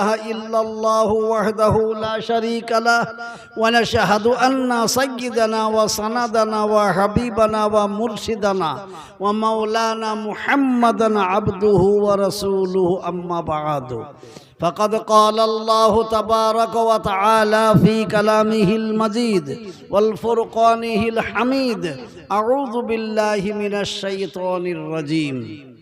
إله إلا الله وحده لا شريك له ونشهد أن سيدنا وسندنا وحبيبنا ومرشدنا ومولانا محمدا عبده ورسوله أما بعد فقد قال الله تبارك وتعالى في كلامه المجيد والفرقانه الحميد أعوذ بالله من الشيطان الرجيم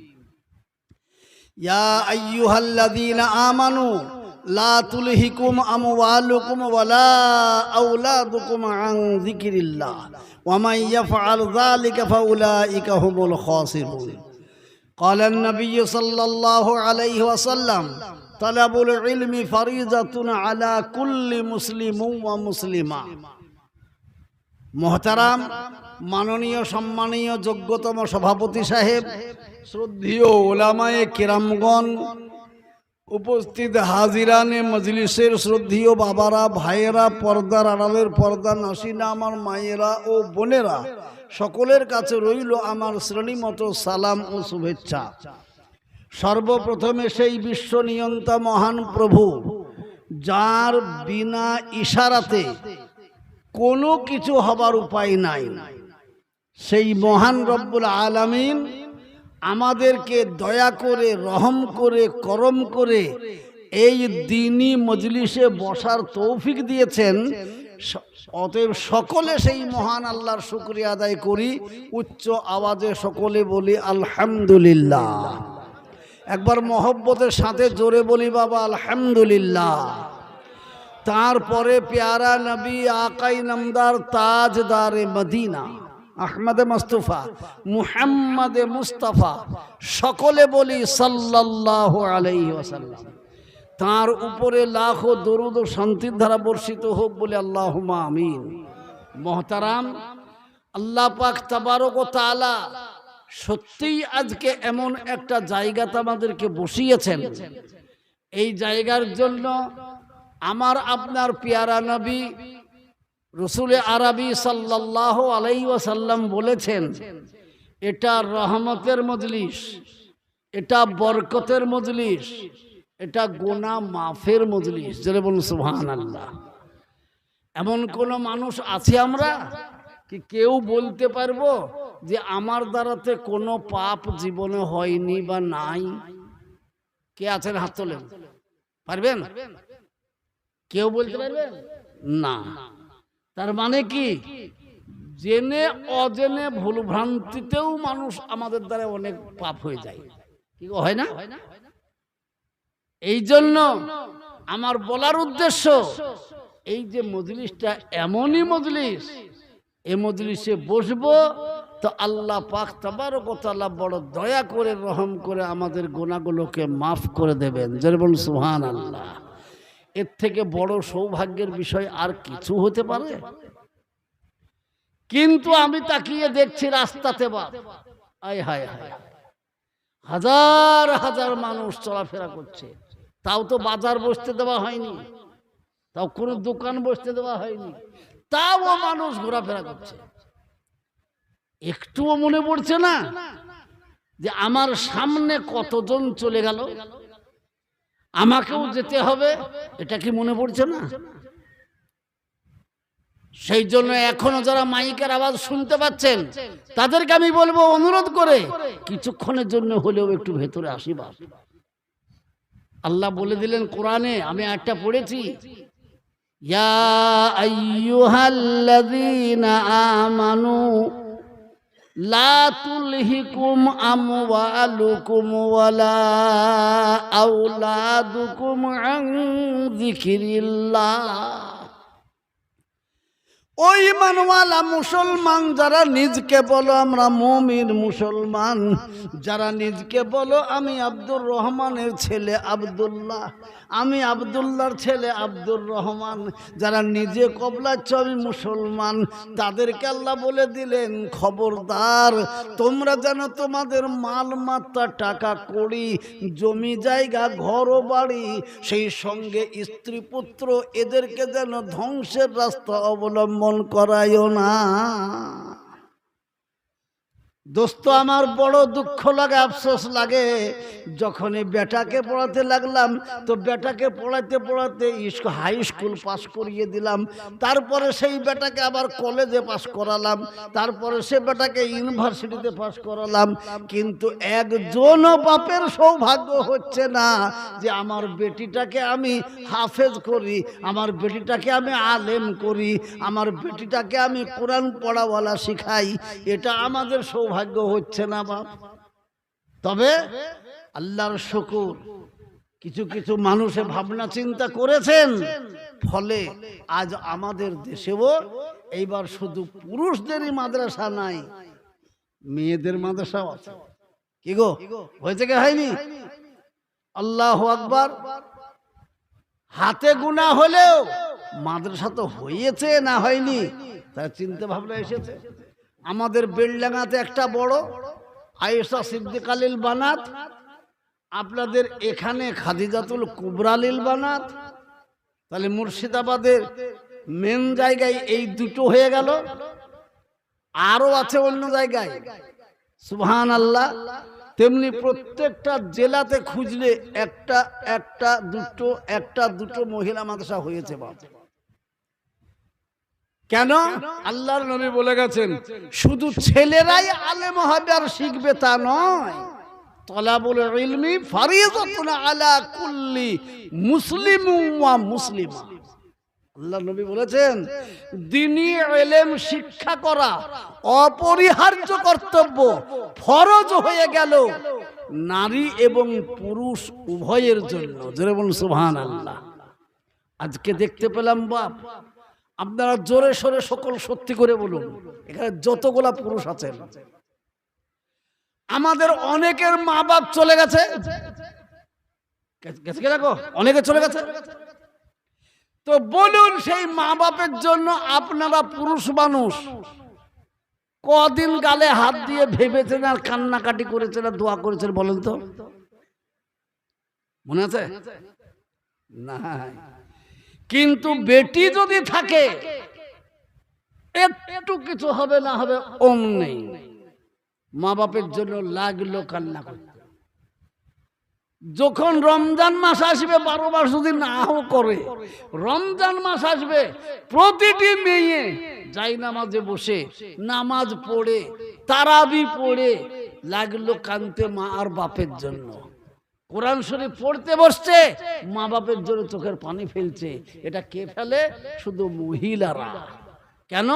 يا أيها الذين آمنوا لا تلهكم أموالكم ولا أولادكم عن ذكر الله ومن يفعل ذلك فأولئك هم الخاسرون قال النبي صلى الله عليه وسلم طلب العلم فريضة على كل مسلم ومسلمة মহতারাম মাননীয় সম্মানীয় যোগ্যতম সভাপতি সাহেব শ্রদ্ধীয় ওলামায়ে কেরামগণ, উপস্থিত হাজিরানে মজলিসের শ্রদ্ধীয় বাবারা, ভাইয়েরা, পর্দার আড়ালের পর্দা, নাসিনা আমার মায়েরা ও বোনেরা, সকলের কাছে রইল আমার শ্রেণীমতো সালাম ও শুভেচ্ছা। সর্বপ্রথমে সেই বিশ্ব নিয়ন্তা মহান প্রভু, যার বিনা ইশারাতে কোনো কিছু হবার উপায় নাই। সেই মহান রব্বুল আলামিন আমাদেরকে দয়া করে, রহম করে, করম করে এই দিনই মজলিসে বসার তৌফিক দিয়েছেন। অতএব সকলে সেই মহান আল্লাহর শুক্রিয়া আদায় করি। উচ্চ আওয়াজে সকলে বলি আলহামদুলিল্লাহ। একবার মহব্বতের সাথে জোরে বলি বাবা, আলহামদুলিল্লাহ। তারপরে পেয়ারা নবী, আকাই নামদার, তাজদারে মদিনা। আহমদে মুস্তফা, মুহাম্মদে মুস্তফা, সকলে বলি সাল্লাল্লাহু আলাইহি ওয়াসাল্লাম। তার উপরে লাখো দরুদ ও শান্তির ধারা বর্ষিত হোক বলে আল্লাহ আমিন। মহতারাম, আল্লাহ পাক তাবারক ও তাআলা সত্যিই আজকে এমন একটা জায়গাতে আমাদেরকে বসিয়েছেন। এই জায়গার জন্য আমার আপনার পেয়ারা নবী রসুলে আরবি সাল্লাহ আলাই ওয়াসাল্লাম বলেছেন, এটা রহমতের মজলিস, এটা বরকতের মজলিস, এটা গোনা মাফের মজলিস। যেটা বলুন সুহান আল্লাহ এমন কোন মানুষ আছে আমরা কি কেউ বলতে পারব যে আমার দ্বারাতে কোনো পাপ জীবনে হয়নি বা নাই? কে আছেন? হাত তোলেন। পারবেন? কেউ বলতে পারবেন না। তার মানে কি? জেনে অজেনে ভুল ভ্রান্তিতেও মানুষ আমাদের দ্বারা অনেক পাপ হয়ে যায়। কি হয় না? এই জন্য আমার বলার উদ্দেশ্য, এই যে মজলিসটা এমনই মজলিস, এ মজলিসে বসবো তো আল্লাহ পাক তাবারক ও তাআলা বড় দয়া করে, রহম করে আমাদের গোনাগুলোকে মাফ করে দেবেন। বলুন সুহান আল্লাহ এর থেকে বড় সৌভাগ্যের বিষয় আর কিছু হতে পারে? কিন্তু আমি তাকিয়ে দেখছি রাস্তাতে আয় হায় হায়। হাজার হাজার মানুষ চলাফেরা করছে। তাও তো বাজার বসতে দেওয়া হয়নি। তাও কোনো দোকান বসতে দেওয়া হয়নি। তাও মানুষ ঘোরাফেরা করছে। একটুও মনে পড়ছে না যে আমার সামনে কতজন চলে গেল? আমাকেও যেতে হবে, এটা কি মনে পড়ছে না? সেই জন্য এখনও যারা মাইকের আওয়াজ শুনতে পাচ্ছেন, তাদেরকে আমি বলব, অনুরোধ করে কিছুক্ষণের জন্য হলেও একটু ভেতরে আসিবা আল্লাহ বলে দিলেন কোরআনে, আমি একটা পড়েছি। ইয়া আমানু লা তুলহিকুম আমওয়ালুকুম ওয়ালা আওলাদুকুম আন যিকিরিল্লাহ। ওই মানওয়ালা মুসলমান, যারা নিজকে বলো আমরা মমির মুসলমান, যারা নিজকে বলো আমি আব্দুর রহমানের ছেলে আব্দুল্লাহ আমি আব্দুল্লাহর ছেলে আব্দুর রহমান, যারা নিজে কবলাচ্ছ আমি মুসলমান, তাদেরকে আল্লাহ বলে দিলেন, খবরদার, তোমরা যেন তোমাদের মালমাত্রা টাকা, কড়ি, জমি, জায়গা, ঘর বাড়ি, সেই সঙ্গে স্ত্রী, পুত্র, এদেরকে যেন ধ্বংসের রাস্তা অবলম্বন করায়ও না। দোস্ত, আমার বড় দুঃখ লাগে, আফসোস লাগে। যখনই বেটাকে পড়াতে লাগলাম, তো বেটাকে পড়াতে পড়াতে হাই স্কুল পাস করিয়ে দিলাম। তারপরে সেই বেটাকে আবার কলেজে পাস করালাম। তারপরে সে বেটাকে ইউনিভার্সিটিতে পাস করালাম। কিন্তু একজনও বাপের সৌভাগ্য হচ্ছে না যে আমার বেটিটাকে আমি হাফেজ করি, আমার বেটিটাকে আমি আলেম করি, আমার বেটিটাকে আমি কোরআন পড়াওয়ালা শিখাই। এটা আমাদের সৌভাগ্য। হচ্ছে না বাপ। তবে আল্লাহর শকুর। কিছু কিছু মানুষে ভাবনা চিন্তা করেছেন, ফলে আজ আমাদের দেশেও এইবার শুধু পুরুষদেরই মাদ্রাসা নাই, মেয়েদের মাদ্রাসাও আছে। কি গো, হয়েছে কি হয়নি? আল্লাহ আকবার। হাতে গুণা হলেও মাদ্রাসা তো হয়েছে না হয়নি, তার চিন্তা ভাবনা এসেছে। আমাদের বেলডাঙ্গাতে একটা বড়, আয়েশা সিদ্দিকালিল বানাত, আপনাদের এখানে খাদিজাতুল কুবরালিল বানাত, তাহলে মুর্শিদাবাদের মেন জায়গায় এই দুটো হয়ে গেল, আরও আছে অন্য জায়গায় সুহান আল্লাহ তেমনি প্রত্যেকটা জেলাতে খুঁজলে একটা একটা, দুটো একটা, দুটো মহিলা মাদ্রাসা হয়েছে বাপ। কেন? আল্লাহর নবী বলে গেছেন, শুধু ছেলেরাই আলেম হবে আর শিখবে তা নয়। আলা কুল্লি মুসলিম বলেছেন শিক্ষা করা অপরিহার্য কর্তব্য, ফরজ হয়ে গেল নারী এবং পুরুষ উভয়ের জন্য। বলুন সুবহান আল্লাহ আজকে দেখতে পেলাম বাপ আপনারা জোরে সোরে সকল সত্যি করে বলুন, এখানে যতগুলা পুরুষ আছেন। আমাদের অনেকের মা বাপ চলে গেছে। গেছে দেখো? অনেকে চলে গেছে। তো বলুন, সেই মা বাপের জন্য আপনারা পুরুষ মানুষ, কদিন গালে হাত দিয়ে ভেবেছেন আর কান্নাকাটি করেছেন আর দোয়া করেছেন বলেন তো? মনে আছে? না কিন্তু বেটি যদি থাকে, একটু কিছু হবে না হবে ওম নেই মা বাপের জন্য লাগল কান্না করতে। যখন রমজান মাস আসবে, বারো মাস যদি নাও করে, রমজান মাস আসবে, প্রতিটি মেয়ে যাই নামাজে বসে, নামাজ পড়ে, তারাবি পড়ে, লাগল কানতে মা আর বাপের জন্য। কোরআন শরীফ পড়তে বসছে মা বাপের জন্য চোখের পানি ফেলছে। এটা কে ফেলে? শুধু মহিলারা। কেন?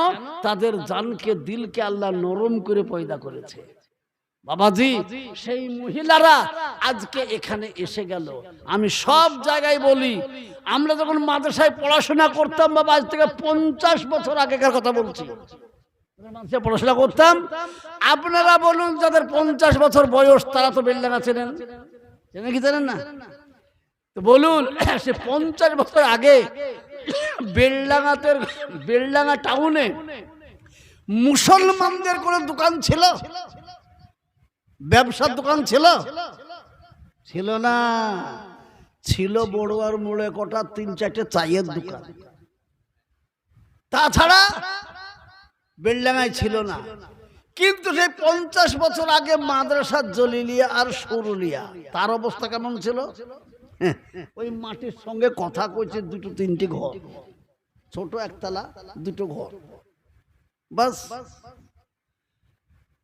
তাদের জানকে, দিলকে আল্লাহ নরম করে পয়দা করেছে। বাবাজি, সেই মহিলারা আজকে এখানে এসে গেল। আমি সব জায়গায় বলি, আমরা যখন মাদ্রাসায় পড়াশোনা করতাম, বাবা, আজ থেকে পঞ্চাশ বছর আগেকার কথা বলছি। পড়াশোনা করতাম। আপনারা বলুন, যাদের পঞ্চাশ বছর বয়স, তারা তো বেলডাঙ্গা চেনেন চেনেন কি জানেন না? তো বলুন সে পঞ্চাশ বছর আগে বেলডাঙ্গাতে বেলডাঙ্গা টাউনে মুসলমানদের কোনো দোকান ছিল? ব্যবসার দোকান ছিল? ছিল না। ছিল বড়ুয়ার মোড়ে কটা তিন চারটে চায়ের দোকান। তাছাড়া বেলডাঙ্গায় ছিল না। কিন্তু সেই পঞ্চাশ বছর আগে মাদ্রাসা জলিলিয়া আর সরুলিয়া, তার অবস্থা কেমন ছিল? ওই মাটির সঙ্গে কথা কইছে দুটো তিনটি ঘর, ছোট একতলা, দুটো ঘর। বাস।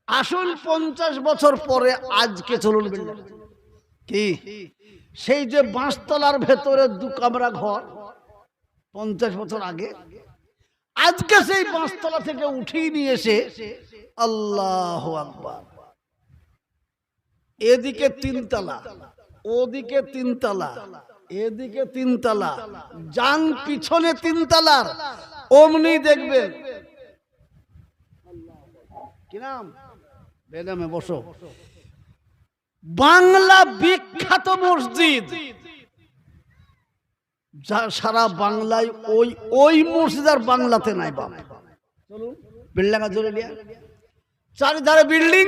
আসল পঞ্চাশ বছর পরে আজকে চলুন কি? সেই যে বাঁশতলার ভেতরে দু কামরা ঘর, পঞ্চাশ বছর আগে আজকে সেই পাঁচতলা থেকে উঠিয়ে নিয়ে এসে আল্লাহ আকবার। এদিকে তিনতলা, ওদিকে তিনতলা, এদিকে তিনতলা, যান পিছনে তিনতলার, অমনি দেখবেন। বসো। বাংলা বিখ্যাত মসজিদ। যা সারা বাংলায় ওই ওই মসজিদ আর বাংলাতে নাই বাবা চলুন, বিল্ডিং নিয়ে। চারিধারে বিল্ডিং,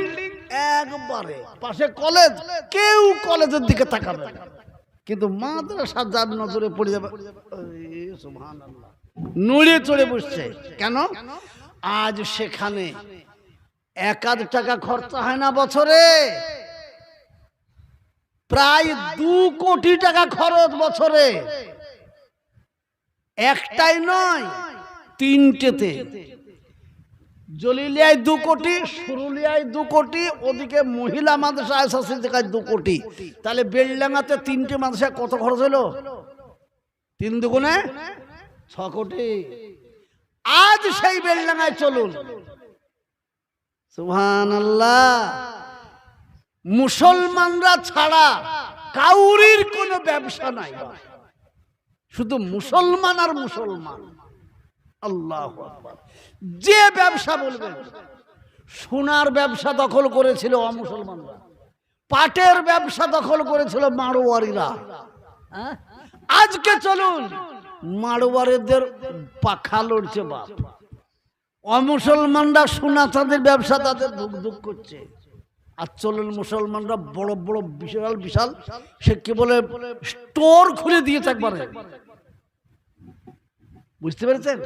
একবারে। পাশে কলেজ, কেউ কলেজের দিকে তাকাবে। কিন্তু মাদ্রাসা যার নজরে পড়ে যাবে নড়ে চড়ে বসছে। কেন? আজ সেখানে এক আধ টাকা খরচা হয় না বছরে। প্রায় দু কোটি টাকা খরচ বছরে। একটাই নয়, তিনটেতে। জলিলিয়ায় দু কোটি, সুরুলিয়ায় দু কোটি, ওদিকে মহিলা মাদ্রাসা এসএসসি থেকে দু কোটি। তাহলে বেলডাঙ্গাতে তিনটে মাদ্রাসা কত খরচ হলো? তিন দুগুণে ছ কোটি। আজ সেই বেলডাঙ্গায় চলুন। সুহান আল্লাহ মুসলমানরা ছাড়া কাউরির কোনো ব্যবসা নাই। শুধু মুসলমান আর মুসলমান। আল্লাহ যে ব্যবসা বলবেন সোনার ব্যবসা দখল করেছিল অমুসলমানরা, পাটের ব্যবসা দখল করেছিল মারোয়ারিরা হ্যাঁ? আজকে চলুন মারোয়ারিদের পাখা লড়ছে বাপ। অমুসলমানরা সোনা তাদের ব্যবসা তাদের ধুক ধুক করছে। আর চলুন মুসলমানরা বড় বড় বিশাল বিশাল, সে কি বলে, স্টোর খুলে দিয়েছে একবারে। বুঝতে পেরেছেন?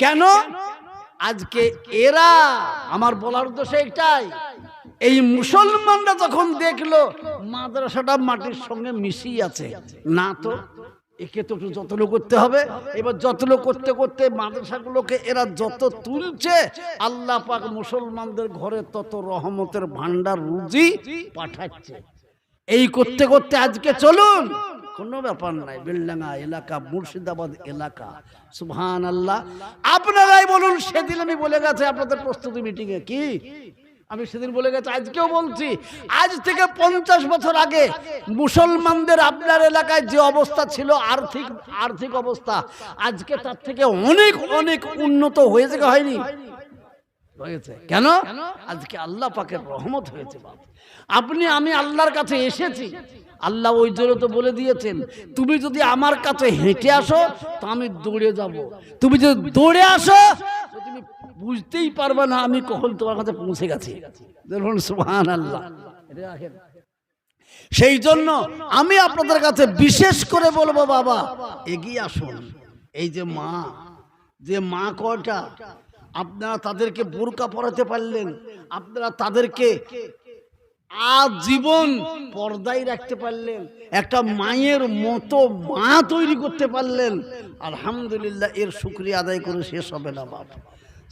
কেন? আজকে এরা, আমার বলার উদ্দেশ্য একটাই, এই মুসলমানরা যখন দেখল, মাদ্রাসাটা মাটির সঙ্গে মিশিয়ে আছে, না তো? একে তো একটু যত্ন করতে হবে। এবার যত্ন করতে করতে মাদ্রাসাগুলোকে এরা যত তুলছে, আল্লাহ পাক মুসলমানদের ঘরে তত রহমতের ভান্ডার রুজি পাঠাচ্ছে। এই করতে করতে আজকে চলুন, কোনো ব্যাপার নাই। বেলডাঙ্গা এলাকা, মুর্শিদাবাদ এলাকা। সুবহান আল্লাহ আপনারাই বলুন, সেদিন আমি বলে গেছে, আপনাদের প্রস্তুতি মিটিংয়ে কি? আমি সেদিন বলে গেছি আজকেও বলছি আজ থেকে পঞ্চাশ বছর আগে মুসলমানদের আপনার এলাকায় যে অবস্থা ছিল আর্থিক আর্থিক অবস্থা আজকে তার থেকে অনেক অনেক উন্নত হয়েছে হয়নি? হয়েছে। কেন? আজকে আল্লাহ পাকের রহমত হয়েছে বাপ। আপনি আমি আল্লাহর কাছে এসেছি। আল্লাহ ওই জন্য তো বলে দিয়েছেন তুমি যদি আমার কাছে হেঁটে আসো তো আমি দৌড়ে যাব। তুমি যদি দৌড়ে আসো বুঝতেই পারবে না আমি কখন তোমার কাছে পৌঁছে গেছি। দেখুন সুহান আল্লাহ সেই জন্য আমি আপনাদের কাছে বিশেষ করে বলব, বাবা, এগিয়ে আসুন। এই যে মা যে মা কয়টা, আপনারা তাদেরকে বোরকা পরাতে পারলেন, আপনারা তাদেরকে আজীবন পর্দায় রাখতে পারলেন, একটা মায়ের মতো মা তৈরি করতে পারলেন। আলহামদুলিল্লাহ, এর শুক্রিয়া আদায় করে শেষ হবে না বাপ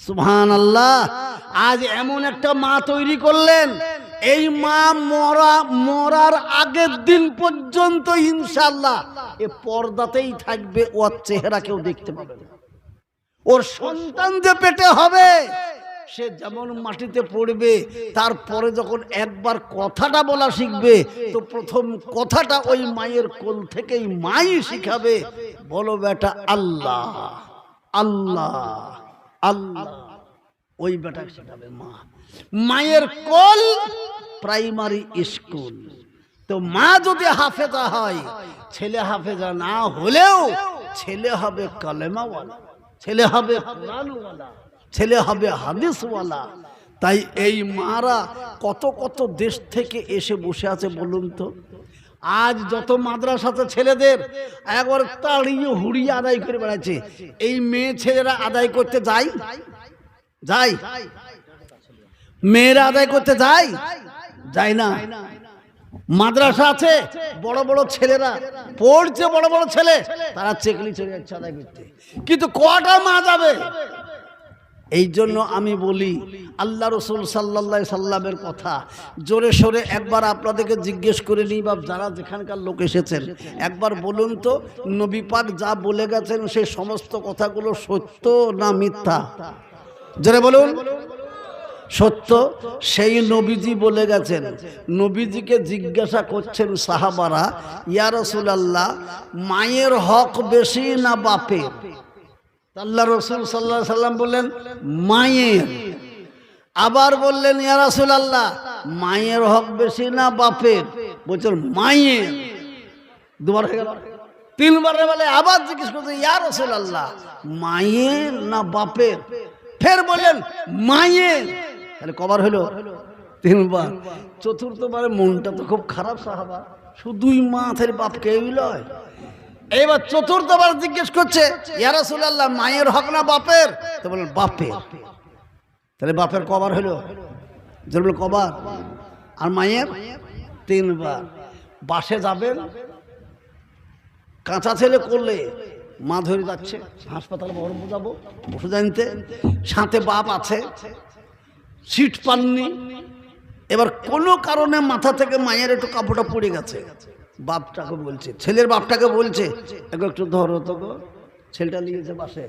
সুবহান আল্লাহ আজ এমন একটা মা তৈরি করলেন। এই মা মরা, মরার আগের দিন পর্যন্ত ইনশাল্লাহ এ পর্দাতেই থাকবে ওর চেহারা কেউ দেখতে পাবে ওর সন্তান যে পেটে হবে, সে যেমন মাটিতে পড়বে, তারপরে যখন একবার কথাটা বলা শিখবে, তো প্রথম কথাটা ওই মায়ের কোল থেকেই মাই শিখাবে। বলো বেটা, আল্লাহ আল্লাহ। আল্লাহ। ওই বেটা শেখাবে মা। মায়ের কোল প্রাইমারি স্কুল। তো মা যদি হাফেজা হয়, ছেলে হাফেজা না হলেও ছেলে হবে কালেমাওয়ালা, ছেলে হবে ছেলে হবে হাদিসওয়ালা। তাই এই মারা কত কত দেশ থেকে এসে বসে আছে বলুন তো? আজ যত মাদ্রাসাতে ছেলেদের একবার তাড়িয়ে হুড়িয়ে আদায় করে বেড়াচ্ছে, এই মেয়ে ছেলেরা আদায় করতে যায়? যায়। মেয়েরা আদায় করতে যায়? যায় না। মাদ্রাসা আছে, বড় বড় ছেলেরা পড়ছে, বড় বড় ছেলে, তারা চেকলি চলে যাচ্ছে আদায় করতে। কিন্তু কটা মা যাবে? এই জন্য আমি বলি, আল্লাহ রসুল সাল্লা সাল্লামের কথা জোরে সোরে একবার আপনাদেরকে জিজ্ঞেস করে নিই বা যারা যেখানকার লোক এসেছেন, একবার বলুন তো, নবী পাক যা বলে গেছেন সেই সমস্ত কথাগুলো সত্য না মিথ্যা? জোরে বলুন। সত্য, সেই নবীজি বলে গেছেন, নবীজিকে জিজ্ঞাসা করছেন সাহাবারা, ইয়া রসুলাল্লাহ, মায়ের হক বেশি না বাপের? আল্লাহ রসুল সাল্লাহ সাল্লাম বললেন, মায়ের। আবার বললেন, ইয়া রসুল আল্লাহ মায়ের হক বেশি না বাপের? বলছেন মায়ের। দুবার হয়ে গেল। তিনবার বলে আবার জিজ্ঞেস করছে, ইয়া রসুল আল্লাহ মায়ের না বাপের? ফের বললেন, মায়ের। তাহলে কবার হলো? তিনবার। চতুর্থবারে মনটা তো খুব খারাপ, সাহাবা। শুধুই মা বাপ কেউই লয়? এবার চতুর্থবার জিজ্ঞেস করছে ইয়ারাসুল্লাহ মায়ের হক না বাপের? তো বলেন বাপের। তাহলে বাপের কবার হলো? যেগুলো কবার? আর মায়ের? তিনবার। বাসে যাবেন, কাঁচা ছেলে করলে মা ধরে যাচ্ছে, হাসপাতালে বহরমপুর যাব ওষুধ আনতে সাথে বাপ আছে, সিট পাননি। এবার কোনো কারণে মাথা থেকে মায়ের একটু কাপড়টা পড়ে গেছে। বাপটাকে বলছে ছেলের বাপটাকে বলছে একটু ধরো তো ছেলেটা নিয়েছে বাসে।